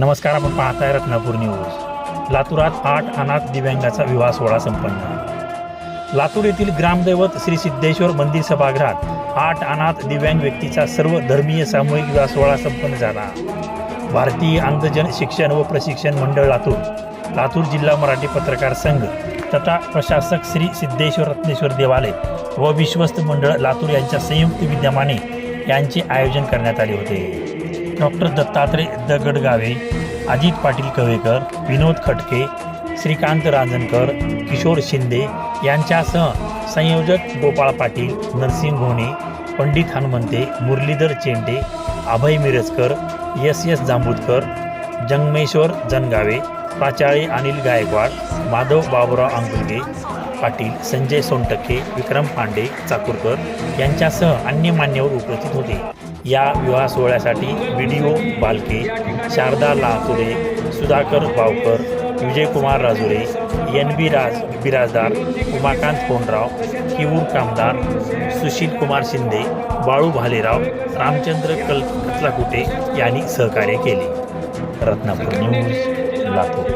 नमस्कार आपण पाहताय रत्नापूर न्यूज. लातूरात आठ अनाथ दिव्यांगाचा विवाह सोहळा संपन्न. लातूर येथील ग्रामदैवत श्री सिद्धेश्वर मंदिर सभागृहात आठ अनाथ दिव्यांग व्यक्तीचा सर्व धर्मीय सामूहिक विवाह सोहळा संपन्न झाला. भारतीय अंधजन शिक्षण व प्रशिक्षण मंडळ लातूर लातूर जिल्हा मराठी पत्रकार संघ तथा प्रशासक श्री सिद्धेश्वर रत्नेश्वर देवालय व विश्वस्त मंडळ लातूर यांच्या संयुक्त विद्यमाने यांचे आयोजन करण्यात आले होते. डॉक्टर दत्तात्रय दगडगावे अजित पाटील कवेकर विनोद खटके श्रीकांत रांजणकर किशोर शिंदे यांच्यासह संयोजक गोपाळ पाटील नरसिंह घोणे पंडित हनुमंते मुरलीधर चेंडे अभय मिरजकर एस एस जांभूतकर जंगमेश्वर जनगावे प्राचार्य अनिल गायकवाड माधव बाबुराव अंकुलगे पाटील संजय सोनटक्के विक्रम पांडे चाकूरकर यांच्यासह अन्य मान्यवर उपस्थित होते. या विवाह सोहळ्यासाठी video Balke Sharda Lature Sudhakar Bavkar Vijaykumar Rajure N B Raj Biradar Umakant Kondrao Kivur Kamdar Sushil Kumar Shinde Balu Bhalerao Ramchandra कल कचलाकुटे यांनी सहकार्य केले. रत्नापूर न्यूज लातूर.